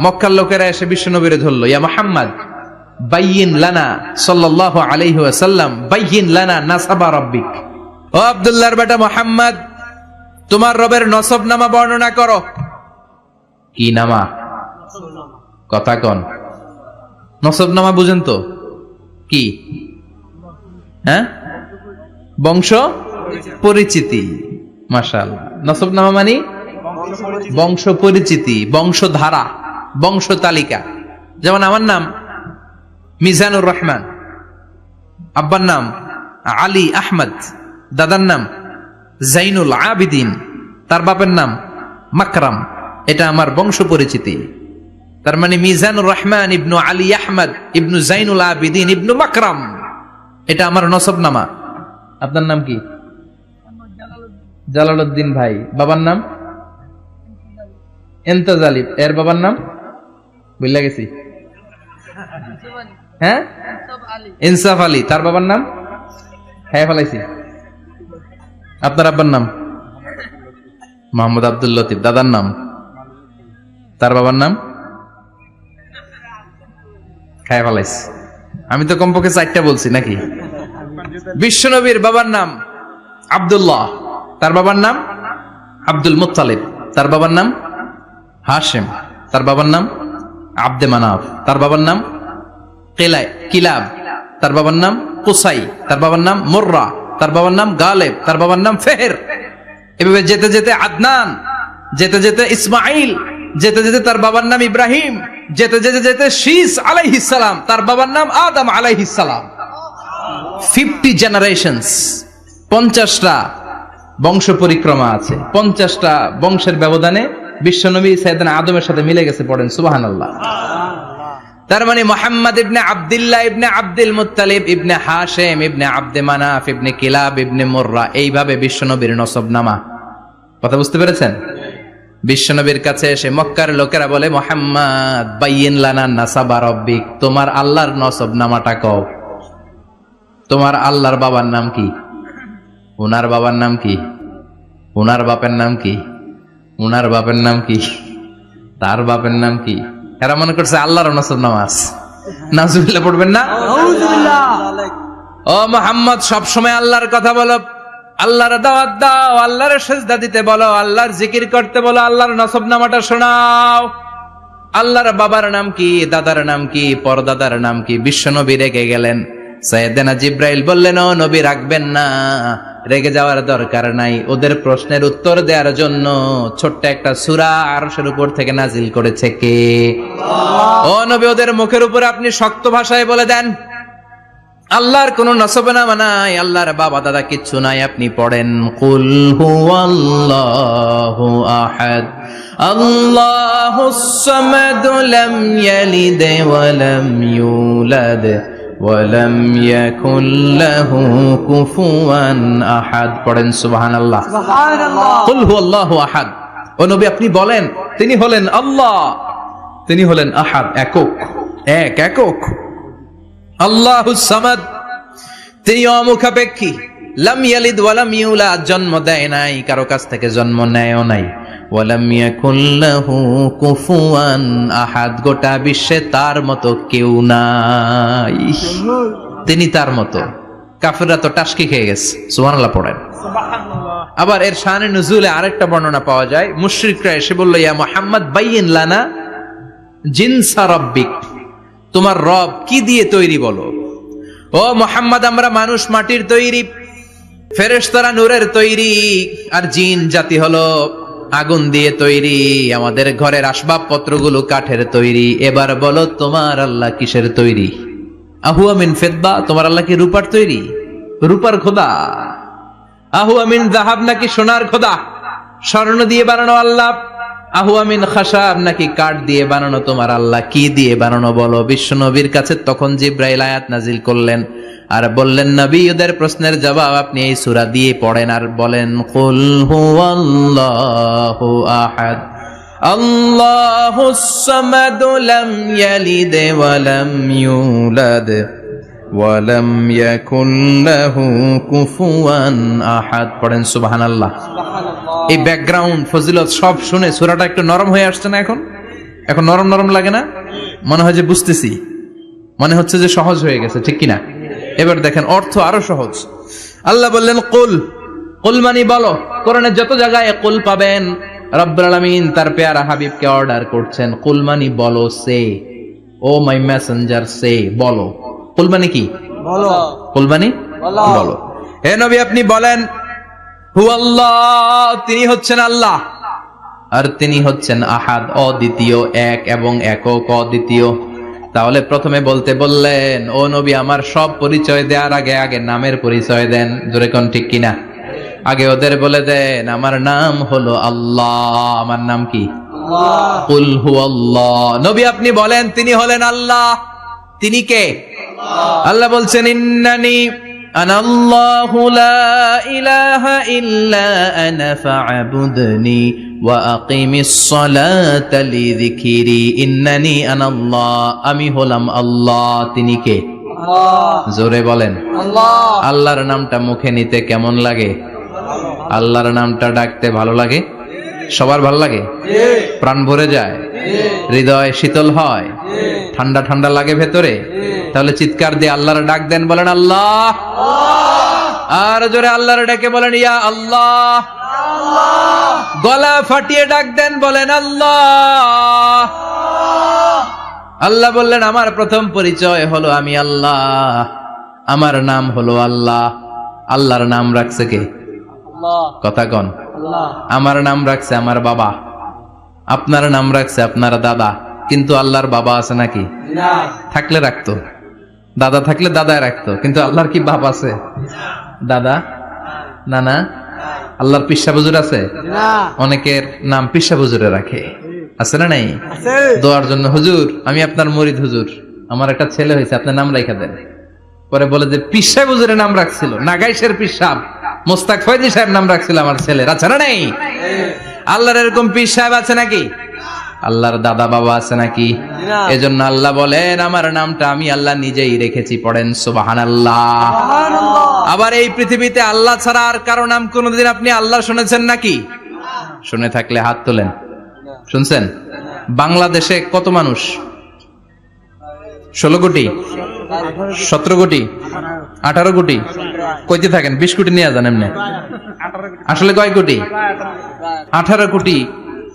মক্কার লোকেরা এসে বিশ্বনবীরে ধরলো, ইয়া মোহাম্মদ, বাইয়িন লানা সাল্লাল্লাহু আলাইহি ওয়াসাল্লাম, বাইয়িন লানা নাসাবা রাব্বিক। ও আব্দুল্লাহর বেটা মোহাম্মদ, তোমার রবের নসব নামা বর্ণনা করো। কি নামা? কথা কন। নসব নামা বুঝেন তো। কি? হ্যাঁ? বংশ? পরিচিতি। মাশাল নসব নামা মানে? বংশ পরিচিতি বংশধারা বংশ তালিকা যেমন আমার নাম মিজানুর রহমান। আব্বার নাম আলী আহমদ। দাদার নাম জাইনুল আবিদিন। তার বাপের নাম মাকরাম। এটা আমার বংশ পরিচিতি তার মানে মিজানুর রহমান ইবনু আলী আহমদ ইবনু জাইনুল আবিদিন ইবনু মাকরাম। এটা আমার নসব নামা আপনার নাম কি? জালালউদ্দিন ভাই। বাবার নাম? এমতাজ আলী এর বাবার নাম? বুঝলা গেছি। হ্যাঁ? ইনসাফ আলী। তার বাবার নাম? হ্যাঁ ফেলাইছি। আপনার আব্বার নাম? মোহাম্মদ আব্দুল লতিফ। দাদার নাম? তার বাবার নাম? খায় ফেলাইছি। আমি তো কমপক্ষে চারটা বলছি নাকি? বিশ্বনবীর বাবার নাম আব্দুল্লাহ। তার বাবার নাম? আব্দুল মুত্তালিব। তার বাবার নাম? হাশেম, তার বাবার নাম আব্দে মানাফ তার বাবার নাম কেলাই, কিলাব, তার বাবার নাম কুসাই, তার বাবার নাম মোর্রা, তার বাবার নাম গালেব, তার বাবার নাম ফেহের। এভাবে যেতে যেতে আদনান, যেতে যেতে ইসমাইল যেতে যেতে তার বাবার নাম ইব্রাহিম, যেতে যেতে যেতে শীস আলাইহিসালাম তার বাবার নাম আদম আলাইহিসালাম ফিফটি জেনারেশনস, পঞ্চাশটা বংশ পরিক্রমা আছে, পঞ্চাশটা বংশের ব্যবধানে বিশ্বনবী সাইদান আদমের সাথে মিলে গেছে পড়েন সুবাহান আল্লাহ তার মানে মোহাম্মদ ইবনে আব্দুল্লাহ ইবনে আব্দুল মুত্তালিব ইবনে হাশেম ইবনে আব্দে মানাফ ইবনে কিলাব ইবনে মোর্রা এইভাবে বিশ্বনবীর নসব নামা কথা বুঝতে পেরেছেন? বিশ্বনবীর কাছে এসে মক্কার লোকেরা বলে মোহাম্মদ বাইয়েন লানা নাসাবা রব্বিক তোমার আল্লাহর নসব নামাটা কও। তোমার আল্লাহর বাবার নাম কি? ওনার বাবার নাম কি? ওনার বাপের নাম কি? ওনার বাপের নাম কি? তার বাপের নাম কি? এরা মনে করছে আল্লাহর নসব নামাজ। নাজুবিল্লাহ পড়বেন না? ও মোহাম্মদ সবসময় আল্লাহর কথা বলো। আল্লাহর দাওয়াত দাও আল্লাহর সেজদা দিতে বলো আল্লাহর জিকির করতে বলো আল্লাহর নসব নামাটা শোনাও। আল্লাহর বাবার নাম কি দাদার নাম কি পরদাদার নাম কি বিশ্বনবী রেগে গেলেন। সৈয়দেনা জিব্রাইল বললেন ও নবী রাখবেন না। রেগে যাওয়ার দরকার নাই। ওদের প্রশ্নের উত্তর দেওয়ার জন্য ছোট্ট একটা সুরা আরশের উপর থেকে নাজিল করেছে কে? ও নবী ওদের মুখের উপর আপনি শক্ত ভাষায় বলে দেন। আল্লাহর কোন নসবনামা নাই আল্লাহর বাবা দাদা কিচ্ছু নাই আপনি পড়েন কুল হুয়াল্লাহু আহাদ আল্লাহুস সামাদ লাম ইয়ালিদ ওয়া লাম ইউলাদ। ওয়া লাম ইয়াকুল লাহু কুফুয়ান আহাদ। পড়েন সুবহানাল্লাহ। কুল হুয়াল্লাহু আহাদ। ও নবী আপনি বলেন তিনি হলেন আল্লাহ। তিনি হলেন আহাদ একক। এক একক। আল্লাহু সামাদ। তিনি অমুখাপেক্ষী। লাম ইয়ালিদ ওয়ালাম ইউলাদ। জন্ম দেয় নাই কারও কাছ থেকে জন্ম নেয়ও নাই। ওয়ালাম ইয়াকুল্লাহু কুফুয়ান আহাদ গোটা বিশ্বে তার মতো কেউ নাই। তিনি তার মতো। কাফেররা তো টাসকি খেয়ে গেছে সুবহানাল্লাহ পড়েন। আবার এর শানে নুজুলে আরেকটা বর্ণনা পাওয়া যায়। মুশরিকরা এসে বলল ইয়া মুহাম্মদ বাইয়িন লানা জিনসা রব্বিক। তোমার রব কি দিয়ে তৈরি বলো? ও মোহাম্মদ আমরা মানুষ মাটির তৈরি ফেরেশতারা নূরের তৈরি আর জিন জাতি হলো আগুন দিয়ে তৈরি, আমাদের ঘরের আসবাবপত্রগুলো কাঠের তৈরি। এবার বলো, তোমার আল্লাহ কিসের তৈরি? আহু আমিন ফেদবা তোমার আল্লাহ কি রূপার তৈরি? রূপার খোদা। আহু আমিন জাহাব নাকি সোনার খোদা? স্বর্ণ দিয়ে বানানো আল্লাহ। আহু আমিন খাসাব নাকি কাঠ দিয়ে বানানো তোমার আল্লাহ? কি দিয়ে বানানো বলো? বিশ্ব নবীর কাছে তখন জিব্রাইল আয়াত নাজিল করলেন। আর বললেন নবী ওদের প্রশ্নের জবাব আপনি এই সূরা দিয়ে পড়েন আর বলেন কুল হুয়াল্লাহু আহাদ আল্লাহুস সামাদ লাম ইয়ালিদ ওয়া লাম ইউলাদ ওয়ালাম ইয়াকুন লাহু কুফুয়ান আহাদ। পড়েন সুবহানাল্লাহ। এই ব্যাকগ্রাউন্ড ফজিলত সব শুনে সুরাটা একটু নরম হয়ে আসছে না এখন? এখন নরম নরম লাগে না? মনে হয় যে বুঝতেছি। মনে হচ্ছে যে সহজ হয়ে গেছে ঠিক কিনা? এবার দেখেন অর্থ আরও সহজ। আল্লাহ বললেন কুল। কুল মানি বলো কোরআনের যত জায়গায় কুল পাবেন রব্বুল আলামিন তার পেয়ারা হাবিবকে অর্ডার করছেন। কুল মানি বলো সে। ও মাই মেসেঞ্জার সে। বলো। কুল মানে কি? বলো। কুল মানি বলো। হে নবী আপনি বলেন হু আল্লাহ তিনি হচ্ছেন আল্লাহ। আর তিনি হচ্ছেন আহাদ অদ্বিতীয় এক এবং একক অদ্বিতীয়। তাহলে প্রথমে বলতে বললেন ও নবী আমার সব পরিচয় দেওয়ার আগে আগে নামের পরিচয় দেন। জোরে কোন ঠিক কিনা? আগে ওদের বলে দেন আমার নাম হলো আল্লাহ। আমার নাম কি? নবী আপনি বলেন তিনি হলেন আল্লাহ। তিনি কে? আল্লাহ বলছেন ইন্নানি أنا الله لا إله إلا أنا فاعبدني وأقم الصلاة لذكري إنني أنا الله আমি হলাম আল্লাহ তিনি কে জোরে বলেন আল্লাহর নামটা মুখে নিতে কেমন লাগে আল্লাহর নামটা ডাকতে ভালো লাগে সবার ভালো লাগে প্রাণ ভরে যায় হৃদয় শীতল হয় ঠান্ডা ঠান্ডা লাগে ভেতরে তাহলে চিৎকার দিয়ে আল্লাহর ডাক দেন বলেন আল্লাহ। আর জোরে আল্লাহর ডাকে বলেন ইয়া আল্লাহ। গলা ফাটিয়ে ডাক দেন বলেন আল্লাহ। আল্লাহ বললেন আমার প্রথম পরিচয় হলো আমি আল্লাহ। আমার নাম হলো আল্লাহ। আল্লাহর নাম রাখছে কে? কথা কন। আমার নাম রাখছে আমার বাবা। আপনার নাম রাখছে আপনার দাদা। কিন্তু আল্লাহর বাবা আছে নাকি? থাকলে রাখতো। দাদা থাকলে দাদায় রাখতো কিন্তু আল্লাহর কি বাপ আছে? দাদা? নানা? আল্লাহর পিসা বুজুর আছে? অনেকের নাম পিসা বুজুরে রাখে। আছে না নাই? দোয়ার জন্য হুজুর আমি আপনার মরিদ হুজুর। আমার একটা ছেলে হয়েছে আপনার নাম রেখা দেন। পরে বলে যে পিসা বুজুরের নাম রাখছিল নাগাইশের পিসাব। মোস্তাক ফয়দি সাহেব নাম রাখছিল আমার ছেলের। আছে না নাই? আল্লাহর এরকম পিস সাহেব আছে নাকি? আল্লাহর দাদা বাবা আছে নাকি? এজন্য আল্লাহ বলেন আমার নামটা আমি আল্লাহ নিজেই রেখেছি। পড়েন সুবাহান আল্লাহ আবার এই পৃথিবীতে আল্লাহ ছাড়া আর কারও নাম কোনোদিন আপনি আল্লাহ শুনেছেন নাকি? শুনে থাকলে হাত তোলেন। শুনছেন? বাংলাদেশে কত মানুষ? ষোলো কোটি? সতেরো কোটি? আঠারো কোটি? কইতে থাকেন বিশ কোটি নিয়ে যান এমনি। আসলে কয় কোটি? আঠারো কোটি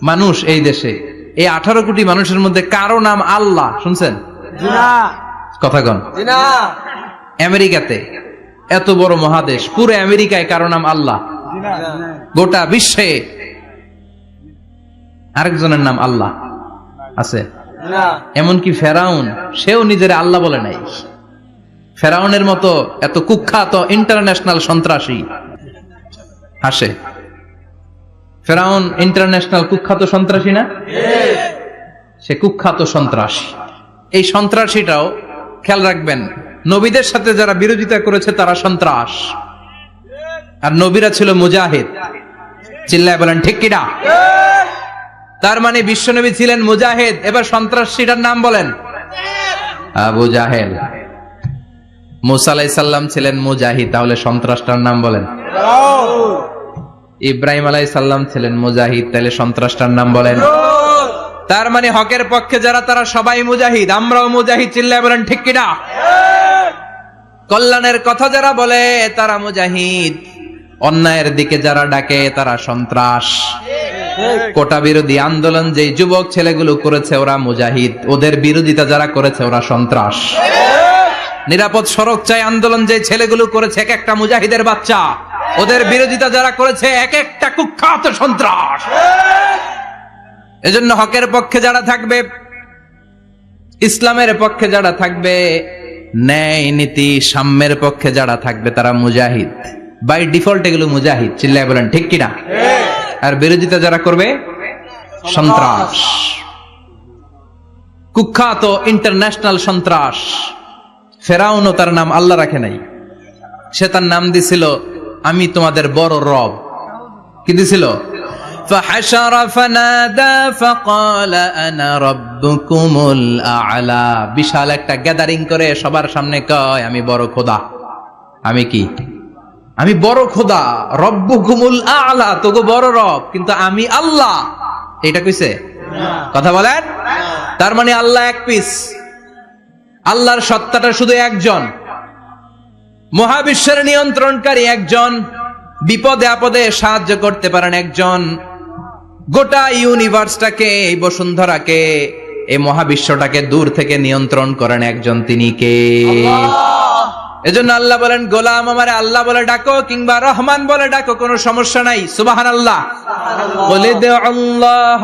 মানুষ এই দেশে। এই আঠারো কোটি মানুষের মধ্যে কারও নাম আল্লাহ শুনছেন? কথা কন। আমেরিকাতে এত বড় মহাদেশ পুরো আমেরিকায় কারও নাম আল্লাহ। গোটা বিশ্বে আরেকজনের নাম আল্লাহ আছে। এমনকি ফেরাউন সেও নিজের আল্লাহ বলে নাই। ফেরাউনের মতো এত কুখ্যাত ইন্টারন্যাশনাল সন্ত্রাসী। আসে। ফেরাউন ইন্টারন্যাশনাল কুখ্যাত সন্ত্রাসী না? সে কুখ্যাত সন্ত্রাসী। এই সন্ত্রাসীটাও খেয়াল রাখবেন, নবীদের সাথে যারা বিরোধিতা করেছে তারা সন্ত্রাস। আর নবীরা ছিল মুজাহিদ। চিল্লায় বলেন, ঠিক কিনা তার মানে বিশ্বনবী ছিলেন মুজাহিদ। এবার সন্ত্রাসীটার নাম বলেন, আবু জাহেল। মুসা আলাইসাল্লাম ছিলেন মুজাহিদ। তাহলে সন্ত্রাসটার নাম বলেন ইব্রাহিম আলাই সাল্লাম ছিলেন মুজাহিদ তাহলে সন্ত্রাসটার নাম বলেন। তার মানে হকের পক্ষে যারা তারা সবাই মুজাহিদ আমরাও মুজাহিদ চিল্লায় বলেন ঠিক কিনা? কল্যাণের কথা যারা বলে তারা মুজাহিদ। অন্যায়ের দিকে যারা ডাকে তারা সন্ত্রাস। কোটা বিরোধী আন্দোলন যে যুবক ছেলেগুলো করেছে ওরা মুজাহিদ। ওদের বিরোধিতা যারা করেছে ওরা সন্ত্রাস। নিরাপদ সড়ক চাই আন্দোলন যে ছেলেগুলো করেছে এক একটা মুজাহিদের বাচ্চা। ওদের বিরোধিতা যারা করেছে, এক একটা কুখ্যাত সন্ত্রাস। এজন্য হকের পক্ষে যারা থাকবে, ইসলামের পক্ষে যারা থাকবে, ন্যায় নীতি সাম্যের পক্ষে যারা থাকবে, তারা মুজাহিদ। বাই ডিফল্ট এগুলো মুজাহিদ, চিল্লায় বলেন, ঠিক কিনা? আর বিরোধিতা যারা করবে, সন্ত্রাস। কুখ্যাত ইন্টারন্যাশনাল সন্ত্রাস, ফেরাউনও তার নাম আল্লাহ রাখে নাই। সে তার নাম দিছিল আমি তোমাদের বড় রব কি দিছিল فحشر فنادى فقال انا ربكم الاعلى বিশাল একটা গ্যাদারিং করে সবার সামনে কয় আমি বড় খোদা আমি কি আমি বড় খোদা রব্বু ঘুমুল আলা তোগো বড় রব কিন্তু আমি আল্লাহ এটা কইছে কথা বলেন তার মানে আল্লাহ এক পিস আল্লাহর সত্তাটা শুধু একজন মহাবিশ্বের নিয়ন্ত্রণকারী একজন বিপদে আপদে সাহায্য করতে পারেন একজন। গোটা ইউনিভার্সটাকে এই বসুন্ধরাকে এই মহাবিশ্বটাকে দূর থেকে নিয়ন্ত্রণ করেন একজন তিনি কে? এজন্য আল্লাহ বলেন গোলাম আমারে আল্লাহ বলে ডাকো কিংবা রহমান বলে ডাকো কোনো সমস্যা নাই। সুবাহান আল্লাহ বলে দে আল্লাহ।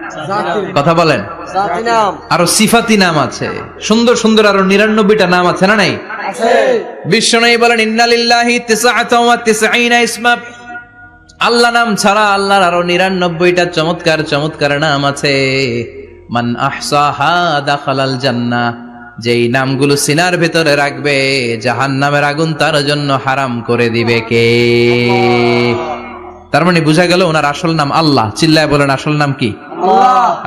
কথা বলেন। আরও সিফাতি নাম আছে। সুন্দর সুন্দর আরও নিরানব্বইটা নাম আছে না নাই? বিশ্ব নাই বলেন ইন্নালিল্লাহি ইসমা আল্লাহ নাম ছাড়া আল্লাহর আরও নিরানব্বইটা চমৎকার চমৎকার নাম আছে। মান আহসাহা দাখালাল জান্নাহ। যেই নামগুলো সিনার ভেতরে রাখবে জাহান নামের আগুন তার জন্য হারাম করে দিবে কে? তার মানে বোঝা গেল ওনার আসল নাম আল্লাহ। চিল্লায় বলেন আসল নাম কি?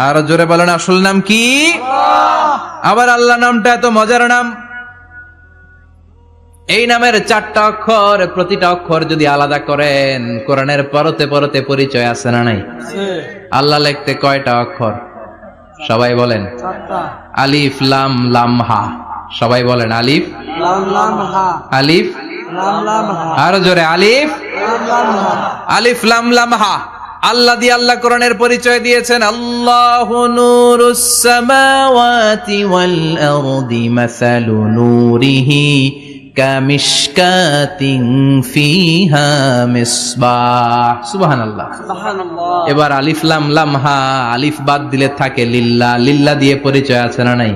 আরও জোরে বলেন আসল নাম কি? আবার আল্লাহ নামটা এত মজার নাম। এই নামের চারটা অক্ষর প্রতিটা অক্ষর যদি আলাদা করেন কোরআনের পরতে পরতে পরিচয় আছে না নাই? আল্লাহ লিখতে কয়টা অক্ষর? সবাই বলেন। আলিফ লাম লাম হা সবাই বলেন আলিফ। আলিফ। আরও জোরে আলিফ। আলিফ লাম লাম হা আল্লাহ দিয়ে আল্লাহ কোরআনের পরিচয় দিয়েছেন আল্লাহ নূরুস সামাওয়াতি ওয়াল আরদি মাসালু নূরিহি কামিশকাতিন ফিহা মিসবাহ সুবহানাল্লাহ। সুবহানাল্লাহ। এবার আলিফ লাম লাম হা আলিফ বাদ দিলে থাকে লিল্লা লিল্লা দিয়ে পরিচয় আছে না নাই?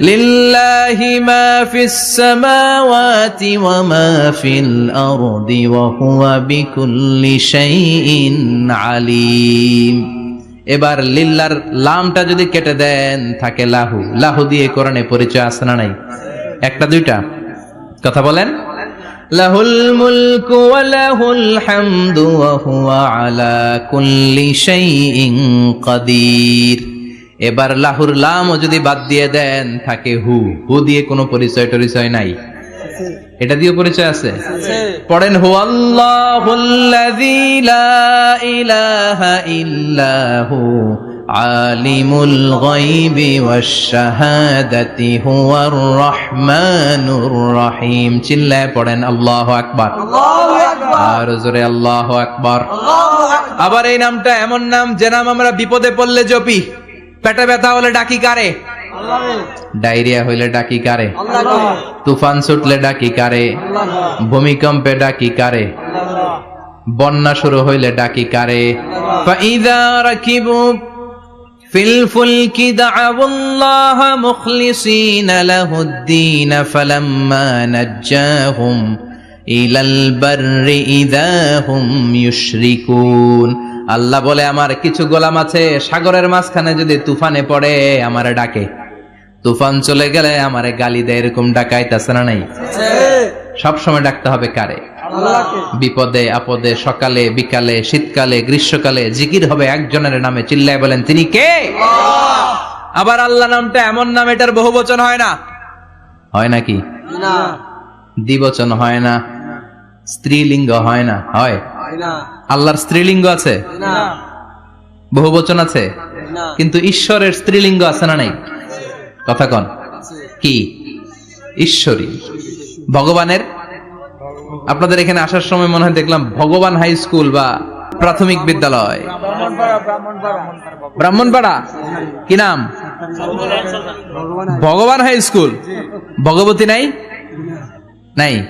লিল্লাহি মা ফিস সামাওয়াতি ওয়া মা ফিল আরদি ওয়া হুয়া বিকুল্লি শাইইন আলিম। এবার লিল্লার লামটা যদি কেটে দেন, থাকে লাহু। লাহু দিয়ে কোরআনে পরিচয় আছে না নাই? একটা, দুইটা। কথা বলেন। লাহুল মুলকু ওয়া লাহুল হামদু ওয়া হুয়া আলা কুল্লি শাইইন কাদির। এবার লাহুর লামও যদি বাদ দিয়ে দেন থাকে হু। হু দিয়ে কোনো পরিচয় টরিচয় নাই। এটা দিয়ে পরিচয় আছে? পড়েন হু আল্লাহুল্লাযী লা ইলাহা ইল্লাহু আলিমুল গায়বি ওয়াশ শাহাদাতি হুয়ার রহমানুর রহিম। চিল্লায় পড়েন আল্লাহু আকবার। আল্লাহু আকবার। আর জোরে আল্লাহু আকবার। আল্লাহু আকবার। আবার এই নামটা এমন নাম যে নাম আমরা বিপদে পড়লে জপি। পেটে ব্যথা হলে ডাকি কারে? ডায়রিয়া হইলে ডাকি কারে? তুফান ছুটলে ডাকি কারে? ভূমিকম্পে ডাকি কারে? বন্যা শুরু হইলে ডাকি কারে? ফাইদা রাখিবু ফিল ফুলকি দাআউল্লাহ মুখলিসিনা লাহুদ্দিন ফালাম্মা নাজ্জাহুম ইলাল বাররি ইদা হুম ইউশরিকুন। আল্লাহ বলে আমার কিছু গোলাম আছে সাগরের মাঝখানে যদি তুফানে পড়ে আমারে ডাকে। তুফান চলে গেলে আমারে গালি দেয় এরকম ডাকাইতেছে না নাই? আছে সব সময় ডাকতে হবে কারে? বিপদে আপদে সকালে বিকালে শীতকালে গ্রীষ্মকালে জিকির হবে একজনের নামে চিল্লায় বলেন তিনি কে? আবার আল্লাহ নামটা এমন নাম এটার বহু বচন হয় না হয় নাকি দ্বিবচন হয় না? স্ত্রীলিঙ্গ হয় না? হয় না। আল্লাহর স্ত্রীলিঙ্গ আছে? বহু বচন আছে? কিন্তু ঈশ্বরের স্ত্রীলিঙ্গ আছে না নাই? কথা কন। কি? ঈশ্বরী। ভগবানের? আপনাদের এখানে আসার সময় মনে হয় দেখলাম ভগবান হাই স্কুল বা প্রাথমিক বিদ্যালয়। ব্রাহ্মণপাড়া? কি নাম? ভগবান হাই স্কুল। ভগবতী নাই? নাই?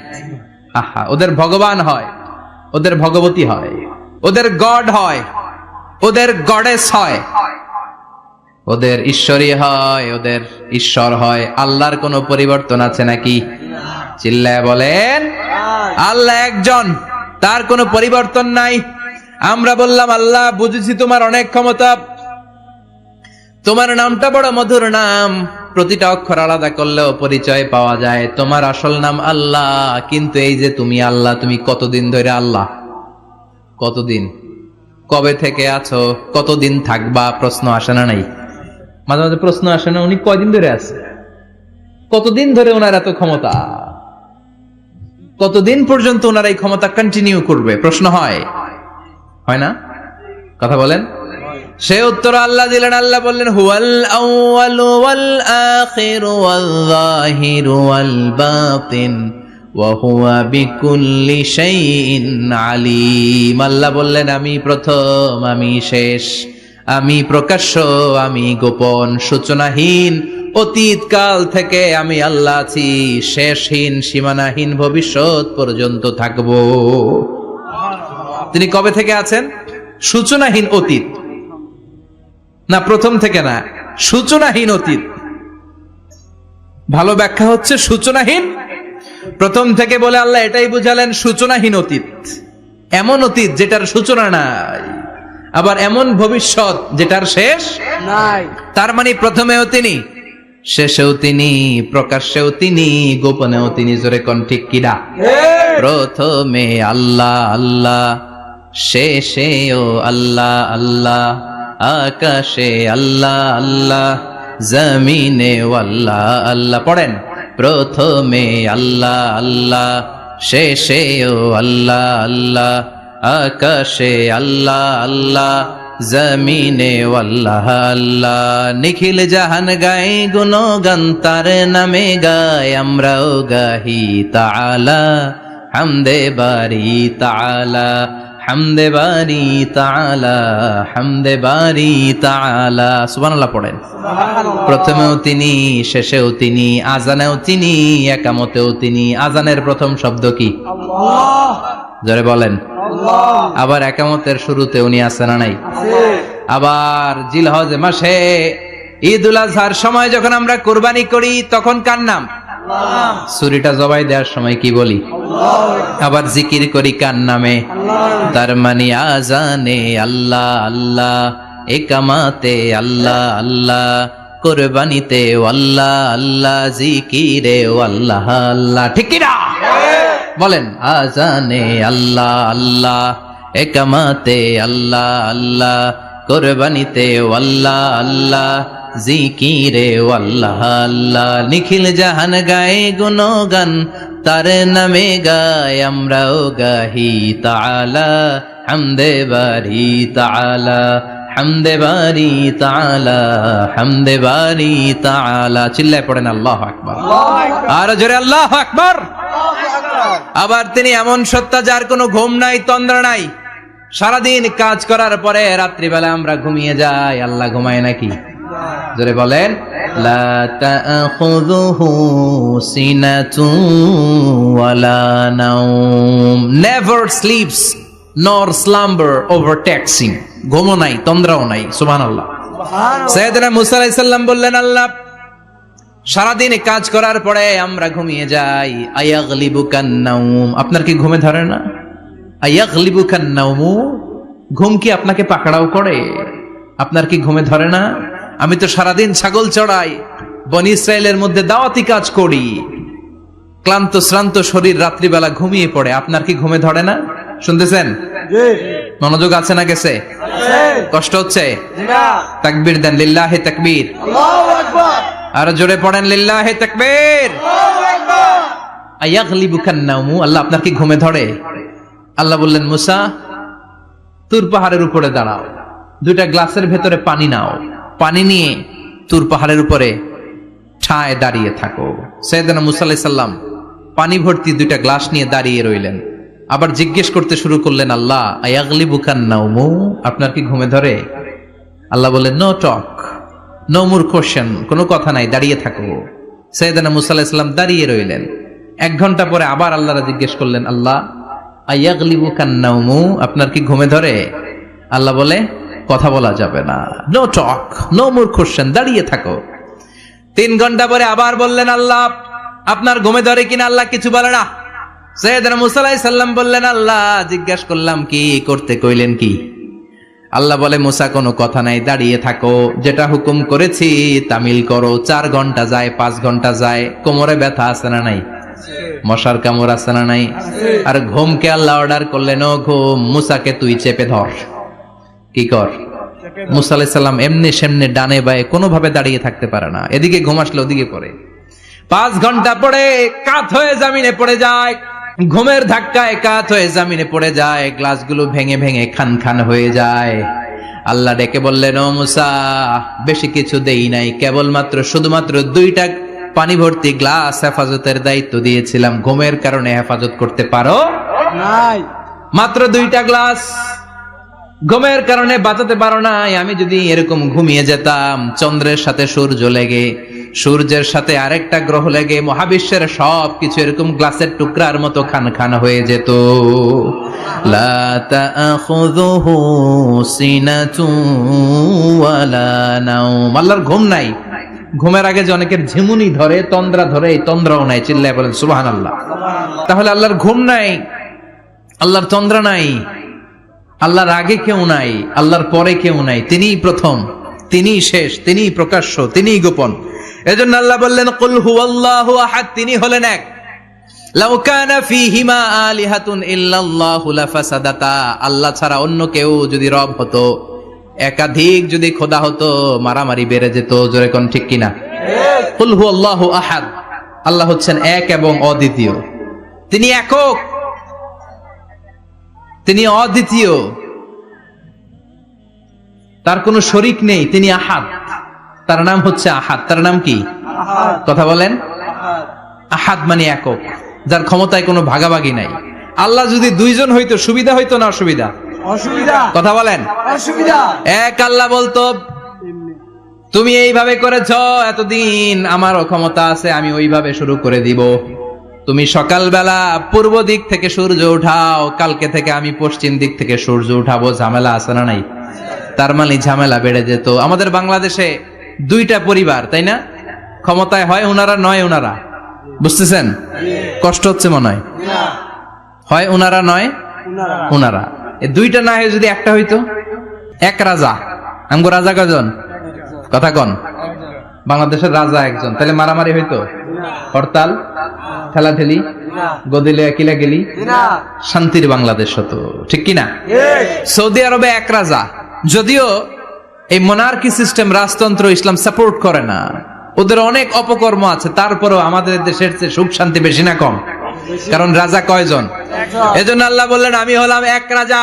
আহা ওদের ভগবান হয়। ওদের ভগবতী হয়, ওদের গড হয়, ওদের গডেস হয়। ওদের ঈশ্বরী হয়, ওদের ঈশ্বর হয়। আল্লাহর কোনো পরিবর্তন আছে নাকি? চিল্লায় বলেন, আল্লাহ একজন, তার কোনো পরিবর্তন নাই। আমরা বললাম, আল্লাহ, বুঝেছি তোমার অনেক ক্ষমতা। তোমার নামটা বড় মধুর নাম। প্রতিটা অক্ষর আলাদা করলেও পরিচয় পাওয়া যায়। তোমার আসল নাম আল্লাহ, কিন্তু এই যে তুমি আল্লাহ, তুমি কতদিন ধরে আল্লাহ? কতদিন? কবে থেকে আছো? কতদিন থাকবা? প্রশ্ন আসে না নাই? মাঝে মাঝে প্রশ্ন আসে না, উনি কয়দিন ধরে আছে? কতদিন ধরে ওনার এত ক্ষমতা? কতদিন পর্যন্ত ওনার এই ক্ষমতা কন্টিনিউ করবে? প্রশ্ন হয়। হয় না? কথা বলেন? সে উত্তর আল্লাহ দিলেন, আল্লাহ বললেন, হুয়াল আউয়াল ওয়াল আখির ওয়াল যাহির ওয়াল বাতিন, ওয়া হুয়া বিকুল্লি শাইইন আলিম। আল্লাহ বললেন, আমি প্রথম, আমি শেষ, আমি প্রকাশ্য, আমি গোপন, সূচনাহীন, অতীত কাল থেকে আমি আল্লাহ আছি, শেষহীন, সীমানাহীন ভবিষ্যৎ পর্যন্ত থাকব। তিনি কবে থেকে আছেন? সূচনাহীন অতীত। না প্রথম থেকে না সূচনাহীন অতীত। ভালো ব্যাখ্যা হচ্ছে সূচনাহীন। প্রথম থেকে বলে আল্লাহ এটাই বুঝালেন সূচনাহীন অতীত। এমন অতীত যেটার সূচনা নাই আবার এমন ভবিষ্যৎ যেটার শেষ নাই। তার মানে প্রথমেও তিনি শেষেও তিনি প্রকাশ্যেও তিনি গোপনেও তিনি জোরে কোন ঠিক কিনা প্রথমে আল্লাহ আল্লাহ শেষেও আল্লাহ আল্লাহ। আকাশে আল্লাহ আল্লাহ, জমিনে আল্লাহ আল্লাহ। পড়েন, প্রথমে আল্লাহ আল্লাহ, শেষেও আল্লাহ আল্লাহ। আকাশে আল্লাহ আল্লাহ, জমিনে আল্লাহ আল্লাহ। নিখিল জাহান গাই গুণগান, তার নামে গায় আমরাও গাহি তাআলা, হামদে বারি তাআলা। হামদে বারি তালা হামদে বারি তালা সুবহানাল্লাহ পড়েন। প্রথমেও তিনি শেষেও তিনি আজানেও তিনি একামতেও তিনি। আজানের প্রথম শব্দ কি? জোরে বলেন। আবার একামতের শুরুতে উনি আছেন না নাই? আবার জিলহজ মাসে ঈদ উল আজহার সময় যখন আমরা কোরবানি করি তখন কার নাম? ছুরিটা জবাই দেওয়ার সময় কি বলি? আবার জিকির করি কার নামে? তার মানে আজানে আল্লাহ আল্লাহ। একামাতে আল্লাহ আল্লাহ। কোরবানিতে আল্লাহ আল্লাহ। জিকিরে আল্লাহ আল্লাহ। ঠিক না বলেন আজানে আল্লাহ আল্লাহ। একামাতে আল্লাহ আল্লাহ। কোরবানিতে আল্লাহ আল্লাহ জিকিরে আল্লাহ আল্লাহ। নিখিল জাহান গায়ে গুণগান তার নামে গায় আমরাও গাহি তাআলা। হামদে বারি তাআলা হামদে বারি তাআলা হামদে বারি তাআলা। চিল্লায় পড়েন আল্লাহ আকবার। আর জোরে আল্লাহ আকবার। আবার তিনি এমন সত্তা যার কোনো ঘুম নাই তন্দ্রা নাই। সারাদিন কাজ করার পরে রাত্রিবেলা আমরা ঘুমিয়ে যাই। আল্লাহ ঘুমায় নাকি? জোরে বলেন নেভার স্লিপস নর স্লাম্বার ঘুমও নাই তন্দ্রাও নাই সুবহানাল্লাহ। সৈয়দনা মুসা বললেন আল্লাহ সারাদিন কাজ করার পরে আমরা ঘুমিয়ে যাই। আয়াগলিবু কান্নাউম আপনার কি ঘুমে ধরে না? ঘুম কি আপনাকে পাকড়াও করে? আপনার কি ঘুমে ধরে না? আমি তো সারাদিন ছাগল চড়াই বনি ইসরায়েলের মধ্যে দাওয়াতি কাজ করি। ক্লান্ত শ্রান্ত শরীর রাত্রিবেলা ঘুমিয়ে পড়ে আপনার কি ঘুমে ধরে না? শুনতেছেন? মনোযোগ আছে না গেছে? কষ্ট হচ্ছে? তাকবীর দেন লিল্লাহে তাকবীর। আল্লাহু আকবার। আর জোরে পড়েন লিল্লাহে তাকবীর। আকবার। আয়াগলিবু কান্নাউমু আল্লাহ আপনার কি ঘুমে ধরে? আল্লাহ বললেন, মুসা, তুর পাহাড়ের উপরে দাঁড়াও। দুইটা গ্লাসের ভেতরে পানি নাও। পানি নিয়ে তুর পাহাড়ের উপরে ঠায় দাঁড়িয়ে থাকো। সৈয়দনা মুসা সাল্লাম পানি ভর্তি দুইটা গ্লাস নিয়ে দাঁড়িয়ে রইলেন। আবার জিজ্ঞেস করতে শুরু করলেন, আল্লাহ আয়াগলিবু কান্নাউমু আপনার কি ঘুমে ধরে? আল্লাহ বললেন, no talk, no more question কোনো কথা নাই, দাঁড়িয়ে থাকো। সৈয়দানা মুসা আলাইহিস সাল্লাম দাঁড়িয়ে রইলেন। এক ঘণ্টা পরে আবার আল্লাহরা জিজ্ঞেস করলেন, আল্লাহ আয়াগলিবু কান্নাউমু আপনার কি ঘুমে ধরে? আল্লাহ বলে, কথা বলা যাবে না। No talk no more question দাঁড়িয়ে থাকো। তিন ঘণ্টা পরে আবার বললেন আল্লাহ, আপনার ঘুমে ধরে কিনা আল্লাহ কিছু বলে না? সৈয়দনা মুসা আলাইহিস সালাম বললেন, আল্লাহ, জিজ্ঞেস করলাম, কি করতে কইলেন কি? আল্লাহ বলে, মুসা, কোনো কথা নাই, দাঁড়িয়ে থাকো। যেটা হুকুম করেছি, তামিল করো। চার ঘণ্টা যায়, পাঁচ ঘণ্টা যায়, কোমরে ব্যথা আছে না নাই? মশার কামড় আছে না নাই? আর ঘুমকে আল্লাহ অর্ডার করলেন ও ঘুম মুসাকে তুই চেপে ধর। কি কর? মুসা আলাইহিস এমনি সেমনি ডানে বায়ে কোনোভাবে দাঁড়িয়ে থাকতে পারে না। এদিকে ঘুম আসলে ওদিকে পড়ে। পাঁচ ঘণ্টা পরে কাত হয়ে জামিনে পড়ে যায়। ঘুমের ধাক্কায় কাত হয়ে জামিনে পড়ে যায়। গ্লাসগুলো ভেঙে ভেঙে খান খান হয়ে যায়। আল্লাহ ডেকে বললেন ও মুসা বেশি কিছু দেই নাই। কেবলমাত্র শুধুমাত্র দুইটা পানি ভর্তি গ্লাস হেফাজতের দায়িত্ব দিয়েছিলাম। ঘুমের কারণে হেফাজত করতে পারো? নাই। মাত্র দুইটা গ্লাস। ঘুমের কারণে বাঁচাতে পারো নাই। আমি যদি এরকম ঘুমিয়ে যেতাম চন্দ্রের সাথে সূর্য লেগে সূর্যের সাথে আরেকটা গ্রহ লেগে মহাবিশ্বের সব কিছু এরকম গ্লাসের টুকরার মতো খান খান হয়ে যেত। আল্লাহর ঘুম নাই। ঘুমের আগে যে অনেকের ঝিমুনি ধরে, তন্দ্রা ধরে, এই তন্দ্রাও নাই, চিল্লায় বলেন সুবাহান আল্লাহ তাহলে আল্লাহর ঘুম নাই, আল্লাহর তন্দ্রা নাই, আল্লাহর আগে কেউ নাই, আল্লাহর পরে কেউ নাই, তিনিই প্রথম, তিনিই শেষ, তিনিই প্রকাশ্য, তিনিই গোপন। এজন্য আল্লাহ বললেন, কুল হুয়াল্লাহু আহাদ তিনি হলেন এক। লাউ কানা ফীহিমা আলিহাতুন ইল্লাল্লাহু লাফাসাদাতা। আল্লাহ ছাড়া অন্য কেউ যদি রব হতো একাধিক যদি খোদা হতো, মারামারি বেড়ে যেত, জোরে কোন ঠিক কিনা? হুয়াল্লাহু আহাদ। আল্লাহ হচ্ছেন এক এবং অদ্বিতীয়। তিনি একক। তিনি অদ্বিতীয়। তার কোনো শরিক নেই, তিনি আহাদ। তার নাম হচ্ছে আহাদ। তার নাম কি? কথা বলেন। আহাদ মানে একক। যার ক্ষমতায় কোনো ভাগাভাগি নাই। আল্লাহ যদি দুইজন হইতো, সুবিধা হইতো না অসুবিধা? অসুবিধা। কথা বলেন। অসুবিধা। এক আল্লাহ বলতো তুমি এইভাবে করেছ এতদিন আমারও ক্ষমতা আছে আমি ওইভাবে শুরু করে দিব। তুমি সকালবেলা পূর্ব দিক থেকে সূর্য উঠাও কালকে থেকে আমি পশ্চিম দিক থেকে সূর্য উঠাবো ঝামেলা আছে না নাই? তার মানে ঝামেলা বেড়ে যেত। আমাদের বাংলাদেশে দুইটা পরিবার তাই না? ক্ষমতায় হয় ওনারা নয় ওনারা বুঝতেছেন? কষ্ট হচ্ছে মনে হয়। হয় ওনারা নয় উনারা। ওনারা দুইটা না হয়ে যদি একটা হইতো? এক রাজা। আমগো রাজা কজন কথা কন। বাংলাদেশের রাজা একজন। তাহলে মারামারি হইতো? হরতাল? ঠেলাঠেলি? গদিলে কিলা গেলি? শান্তির বাংলাদেশ হতো। ঠিক কি না? সৌদি আরবে এক রাজা। যদিও এই মোনার্কি সিস্টেম রাজতন্ত্র ইসলাম সাপোর্ট করে না। ওদের অনেক অপকর্ম আছে। তারপরেও আমাদের দেশের চেয়ে সুখ শান্তি বেশি না কম? কারণ রাজা কয়জন? এজন্য আল্লাহ বললেন আমি হলাম এক রাজা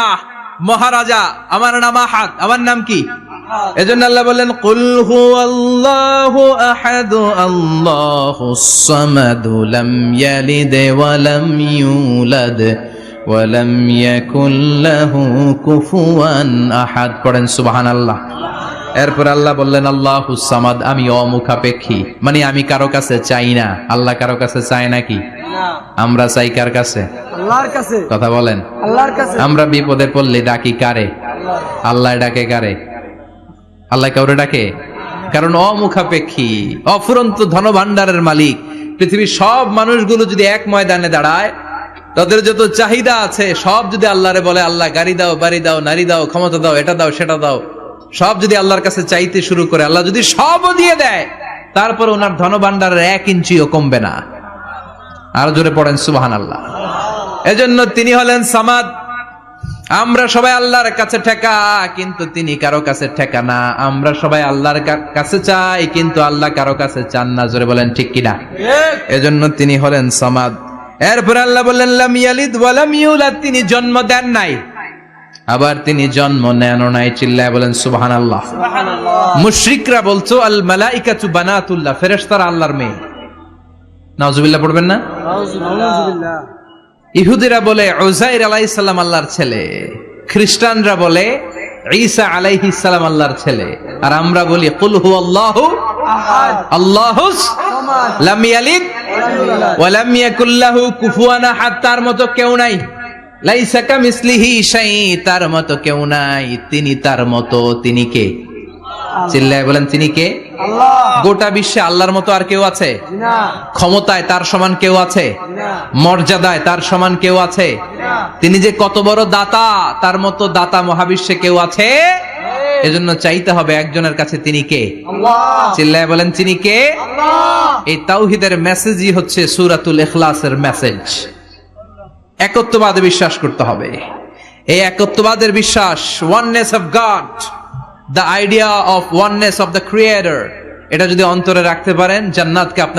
মহারাজা। আমার নাম আহাদ আমার নাম কি? এজন্য আল্লাহ বললেন কুল হুয়াল্লাহু আহাদ আল্লাহুস সামাদ লাম ইয়ালিদ ওয়া লাম ইউলাদ ওয়া লাম ইয়াকুল লাহু কুফুয়ান আহাদ। পড়েন সুবহানাল্লাহ। এরপর আল্লাহ বললেন আল্লাহু সামাদ আমি অমুখাপেক্ষী। মানে আমি কারও কাছে চাই না। আল্লাহ কারও কাছে চায় নাকি? আমরা চাই কার কাছে? আল্লাহর কাছে। কথা বলেন। আল্লাহর কাছে। আমরা বিপদে পড়লে ডাকি কারে? আল্লাহ ডাকে কারে? আল্লাহ কাউরে ডাকে? কারণ অমুখাপেক্ষী অফুরন্ত ধনভাণ্ডারের মালিক। পৃথিবীর সব মানুষগুলো যদি এক ময়দানে দাঁড়ায় তাদের যত চাহিদা আছে সব যদি আল্লাহরে বলে আল্লাহ গাড়ি দাও বাড়ি দাও নারী দাও ক্ষমতা দাও এটা দাও সেটা দাও। সব যদি আল্লাহর কাছে চাইতে শুরু করে, আল্লাহ যদি সবও দিয়ে দেয়, তারপর ওনার ধনভাণ্ডারের এক ইঞ্চিও কমবে না। আর জোরে পড়েন সুবাহান আল্লাহ এজন্য তিনি হলেন সামাদ। আমরা সবাই আল্লাহর কাছে ঠেকা, কিন্তু তিনি কারও কাছে ঠেকা না। আমরা সবাই আল্লাহর কাছে চাই, কিন্তু আল্লাহ কারও কাছে চান না। জোরে বলেন, ঠিক কিনা এজন্য তিনি হলেন সমাদ। এরপর আল্লাহ বললেন, লাম ইয়ালিদ ওয়া ইউলাদ। তিনি জন্ম দেন নাই। আবার তিনি জন্ম নেন নাই চিল্লায় বলেন সুবহানাল্লাহ। সুবহানাল্লাহ। মুশরিকরা বলছো আল মালাইকাতু বানাতুল্লাহ ফেরেশতারা আল্লাহর মেয়ে। নাউজুবিল্লাহ পড়বেন না? নাউজুবিল্লাহ। ইহুদিরা বলে ওজাইর আলাইসাল্লাম আল্লাহর ছেলে। খ্রিস্টানরা বলে ঈসা আলাইহিস সালাম আল্লাহর ছেলে। আর আমরা বলি কুল হু আল্লাহু আহাদ। আল্লাহুস লাম ইয়ালিদ ওয়া লাম ইয়াকুল লাহু কুফুয়ান আহাদ তার মতো কেউ নাই। লাইসা কামিসলিহি শাই তার মতো কেউ নাই। তিনি তার মতো তিনি কে? চিল্লায় বলেন তিনি কে? গোটা বিশ্বে আল্লাহর মতো আর কেউ আছে? ক্ষমতায় তার সমান কেউ আছে? মর্যাদায় তার সমান কেউ আছে? তিনি যে কত বড় দাতা তার মতো দাতা মহাবিশ্বে কেউ আছে? এজন্য চাইতে হবে একজনের কাছে তিনি কে? চিল্লায় বলেন তিনি কে? এই তাওহিদের মেসেজই হচ্ছে সুরাতুল এখলাসের মেসেজ একত্ববাদে বিশ্বাস করতে হবে। এই একত্ববাদের বিশ্বাস oneness of God the idea of oneness of the creator এটা যদি অন্তরে রাখতে পারেন, জান্নাতকে আপনার